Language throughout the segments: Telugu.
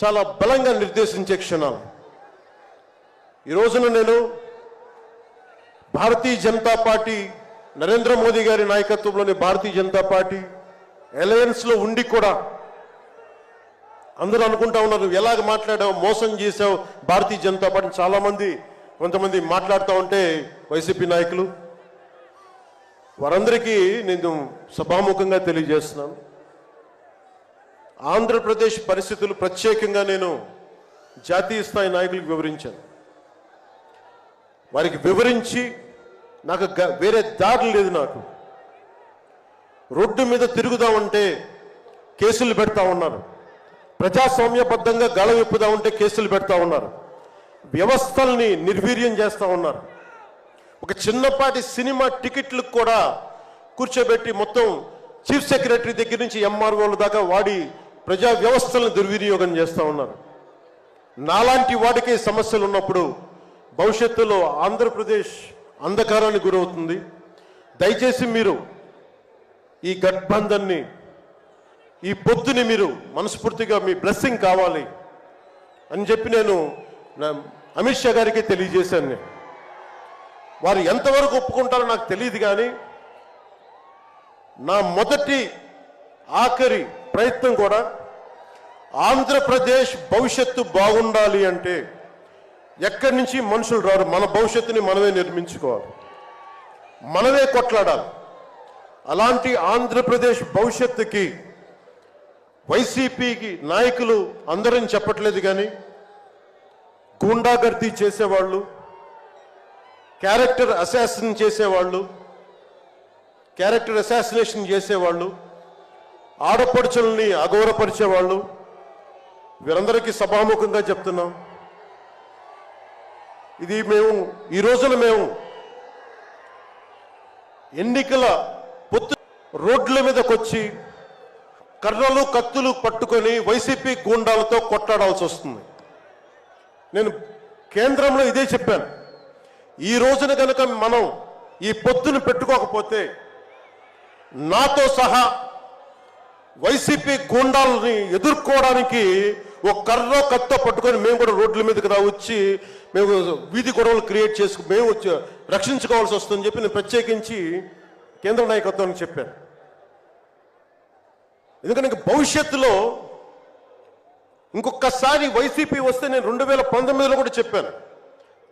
చాలా బలంగా నిర్దేశించే క్షణాలు. ఈ రోజున నేను భారతీయ జనతా పార్టీ నరేంద్ర మోదీ గారి నాయకత్వంలోని భారతీయ జనతా పార్టీ అలయన్స్లో ఉండి కూడా అందరూ అనుకుంటా ఉన్నారు ఎలాగ మాట్లాడావు మోసం చేశావు భారతీయ జనతా పార్టీ చాలామంది కొంతమంది మాట్లాడుతూ ఉంటే వైసీపీ నాయకులు. వారందరికీ నేను సభాముఖంగా తెలియజేస్తున్నాను. ఆంధ్రప్రదేశ్ పరిస్థితులు ప్రత్యేకంగా నేను జాతీయ స్థాయి నాయకులకు వివరించాను. వారికి వివరించి నాకు గ- వేరే దారి లేదు నాకు. రోడ్డు మీద తిరుగుదామంటే కేసులు పెడతా ఉన్నారు. ప్రజాస్వామ్యబద్ధంగా గళ విప్పుదామంటే కేసులు పెడతా ఉన్నారు. వ్యవస్థల్ని నిర్వీర్యం చేస్తూ ఉన్నారు. ఒక చిన్నపాటి సినిమా టికెట్లకు కూడా కూర్చోబెట్టి మొత్తం చీఫ్ సెక్రటరీ దగ్గర నుంచి ఎంఆర్ఓల దాకా వాడి ప్రజా వ్యవస్థలను దుర్వినియోగం చేస్తూ ఉన్నారు. నాలాంటి వాడికి సమస్యలు ఉన్నప్పుడు భవిష్యత్తులో ఆంధ్రప్రదేశ్ అంధకారానికి గురవుతుంది. దయచేసి మీరు ఈ గఠబంధన్ని ఈ పొద్దుని మీరు మనస్ఫూర్తిగా మీ బ్లెస్సింగ్ కావాలి అని చెప్పి నేను అమిత్ షా గారికి తెలియజేశాను నేను. వారు ఎంతవరకు ఒప్పుకుంటారో నాకు తెలియదు కానీ నా మొదటి ఆఖరి ప్రయత్నం కూడా ఆంధ్రప్రదేశ్ భవిష్యత్తు బాగుండాలి అంటే ఎక్కడి నుంచి మనుషులు రారు? మన భవిష్యత్తుని మనమే నిర్మించుకోవాలి. మనమే కొట్లాడాలి. అలాంటి ఆంధ్రప్రదేశ్ భవిష్యత్తుకి వైసీపీకి నాయకులు అందరం చెప్పట్లేదు కానీ గూండాగర్దీ చేసేవాళ్ళు క్యారెక్టర్ అసాసిన్ చేసేవాళ్ళు క్యారెక్టర్ అసాసినేషన్ చేసేవాళ్ళు ఆడపడుచుల్ని అగౌరవపరిచేవాళ్ళు వీరందరికీ సభాముఖంగా చెప్తున్నాం. ఇది మేము ఈ రోజున మేము ఎన్నికల పొత్తు రోడ్ల మీదకి వచ్చి కర్రలు కత్తులు పట్టుకొని వైసీపీ గూండాలతో కొట్లాడాల్సి వస్తుంది. నేను కేంద్రంలో ఇదే చెప్పాను. ఈ రోజున కనుక మనం ఈ పొత్తును పెట్టుకోకపోతే నాతో సహా వైసీపీ గూండాలని ఎదుర్కోవడానికి ఒక కర్ర కత్తో పట్టుకొని మేము కూడా రోడ్ల మీదకి రా వచ్చి మేము వీధి గొడవలు క్రియేట్ చేసుకు మేము వచ్చి రక్షించుకోవాల్సి వస్తుందని చెప్పి నేను ప్రత్యేకించి కేంద్ర నాయకత్వానికి చెప్పాను. ఎందుకంటే ఇంక భవిష్యత్తులో ఇంకొకసారి వైసీపీ వస్తే నేను రెండు వేల పంతొమ్మిదిలో కూడా చెప్పాను.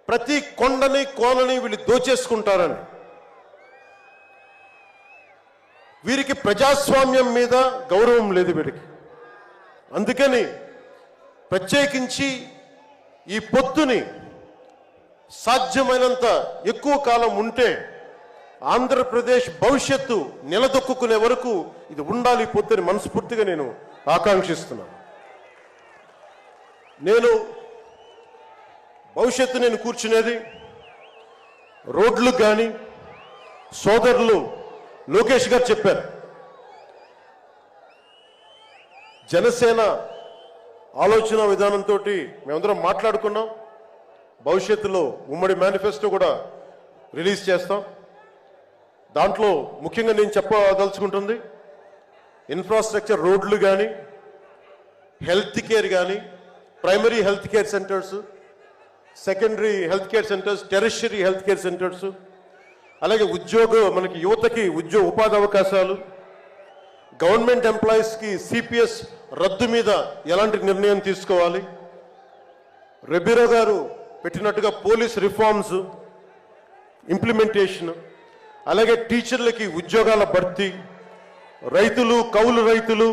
ప్రతి కొండని కోనని వీళ్ళు దోచేసుకుంటారని. వీరికి ప్రజాస్వామ్యం మీద గౌరవం లేదు వీరికి అందుకని ప్రత్యేకించి ఈ పొత్తుని సాధ్యమైనంత ఎక్కువ కాలం ఉంటే ఆంధ్రప్రదేశ్ భవిష్యత్తు నిలదొక్కునే వరకు ఇది ఉండాలి ఈ పొత్తుని మనస్ఫూర్తిగా నేను ఆకాంక్షిస్తున్నాను. నేను భవిష్యత్తు నేను కూర్చునేది రోడ్లు కానీ సోదరులు లోకేష్ గారు చెప్పారు. జనసేన ఆలోచన విధానంతో మేమందరం మాట్లాడుకున్నాం. భవిష్యత్తులో ఉమ్మడి మేనిఫెస్టో కూడా రిలీజ్ చేస్తాం. దాంట్లో ముఖ్యంగా నేను చెప్పదలుచుకుంటుంది ఇన్ఫ్రాస్ట్రక్చర్ రోడ్లు కానీ హెల్త్ కేర్ కానీ primary health care centres secondary health care centres tertiary health care centres అలాగే ఉద్యోగ మనకి యువతకి ఉద్యోగ ఉపాధి అవకాశాలు గవర్నమెంట్ ఎంప్లాయీస్కి సిపిఎస్ రద్దు మీద ఎలాంటి నిర్ణయం తీసుకోవాలి? రెబీరో గారు పెట్టినట్టుగా పోలీస్ రిఫార్మ్స్ ఇంప్లిమెంటేషన్ అలాగే టీచర్లకి ఉద్యోగాల భర్తీ రైతులు కౌలు రైతులు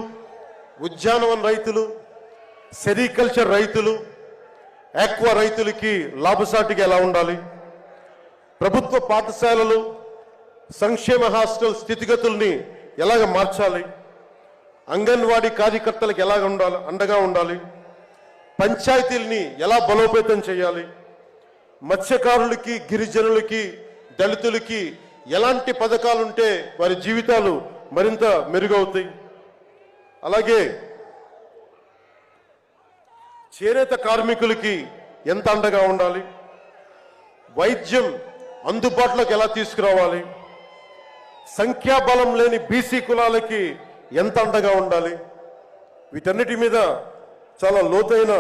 ఉద్యానవన రైతులు సెరికల్చర్ రైతులు ఆక్వా రైతులకి లాభసాటిగా ఎలా ఉండాలి? ప్రభుత్వ పాఠశాలలు సంక్షేమ హాస్టల్ స్థితిగతుల్ని ఎలాగ మార్చాలి? అంగన్వాడీ కార్యకర్తలకు ఎలా ఉండాలి అండగా ఉండాలి పంచాయతీల్ని ఎలా బలోపేతం చేయాలి మత్స్యకారులకి గిరిజనులకి దళితులకి ఎలాంటి పథకాలుంటే వారి జీవితాలు మరింత మెరుగవుతాయి. అలాగే చేనేత కార్మికులకి ఎంత అండగా ఉండాలి వైద్యం అందుబాటులోకి ఎలా తీసుకురావాలి సంఖ్యాబలం లేని బీసీ కులాలకి ఎంత అండగా ఉండాలి? వీటన్నిటి మీద చాలా లోతైన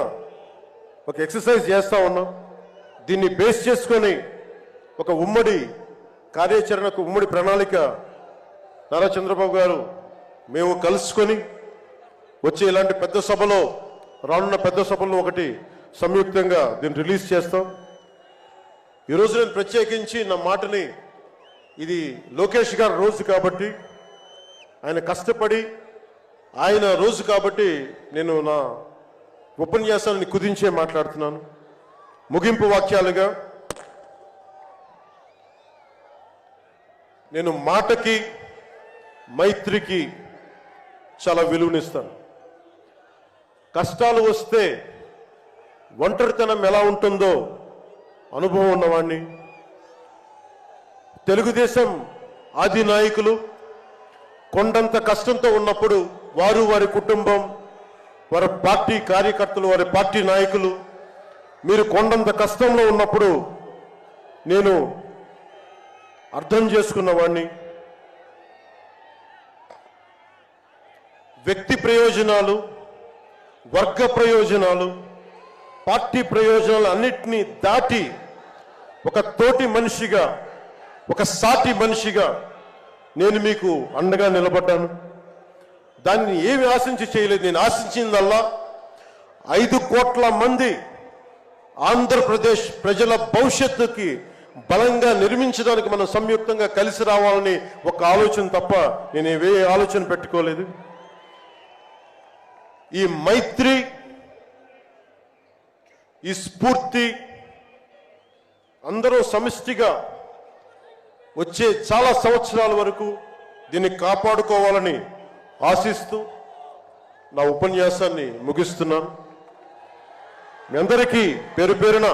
ఒక ఎక్సర్సైజ్ చేస్తూ ఉన్నాం. దీన్ని బేస్ చేసుకొని ఒక ఉమ్మడి కార్యాచరణకు ఉమ్మడి ప్రణాళిక నారా చంద్రబాబు గారు మేము కలుసుకొని వచ్చే ఇలాంటి పెద్ద సభలో రానున్న పెద్ద సభలో ఒకటి సంయుక్తంగా దీన్ని రిలీజ్ చేస్తాం. ఈరోజు నేను ప్రత్యేకించి నా మాటని ఇది లోకేష్ గారి రోజు కాబట్టి ఆయన కష్టపడి ఆయన రోజు కాబట్టి నేను నా ఉపన్యాసాన్ని కుదించే మాట్లాడుతున్నాను. ముగింపు వాక్యాలుగా నేను మాటకి మైత్రికి చాలా విలువనిస్తాను. కష్టాలు వస్తే ఒంటరితనం ఎలా ఉంటుందో అనుభవం ఉన్నవాణ్ణి. తెలుగుదేశం ఆది నాయకులు కొండంత కష్టంతో ఉన్నప్పుడు వారు వారి కుటుంబం వారి పార్టీ కార్యకర్తలు వారి పార్టీ నాయకులు మీరు కొండంత కష్టంలో ఉన్నప్పుడు నేను అర్థం చేసుకున్నవాడిని వ్యక్తి ప్రయోజనాలు వర్గ ప్రయోజనాలు పార్టీ ప్రయోజనాలు అన్నిటినీ దాటి ఒక తోటి మనిషిగా ఒక సాటి మనిషిగా నేను మీకు అండగా నిలబడ్డాను. దాన్ని ఏమి ఆశించి చేయలేదు. నేను ఆశించిందల్లా ఐదు కోట్ల మంది ఆంధ్రప్రదేశ్ ప్రజల భవిష్యత్తుకి బలంగా నిర్మించడానికి మనం సంయుక్తంగా కలిసి రావాలని ఒక ఆలోచన తప్ప నేను ఏ ఆలోచన పెట్టుకోలేదు. ఈ మైత్రి ఈ స్ఫూర్తి అందరూ సమిష్టిగా వచ్చే చాలా సంవత్సరాల వరకు దీన్ని కాపాడుకోవాలని ఆశిస్తూ నా ఉపన్యాసాన్ని ముగిస్తున్నాను. మీ అందరికీ పేరు పేరున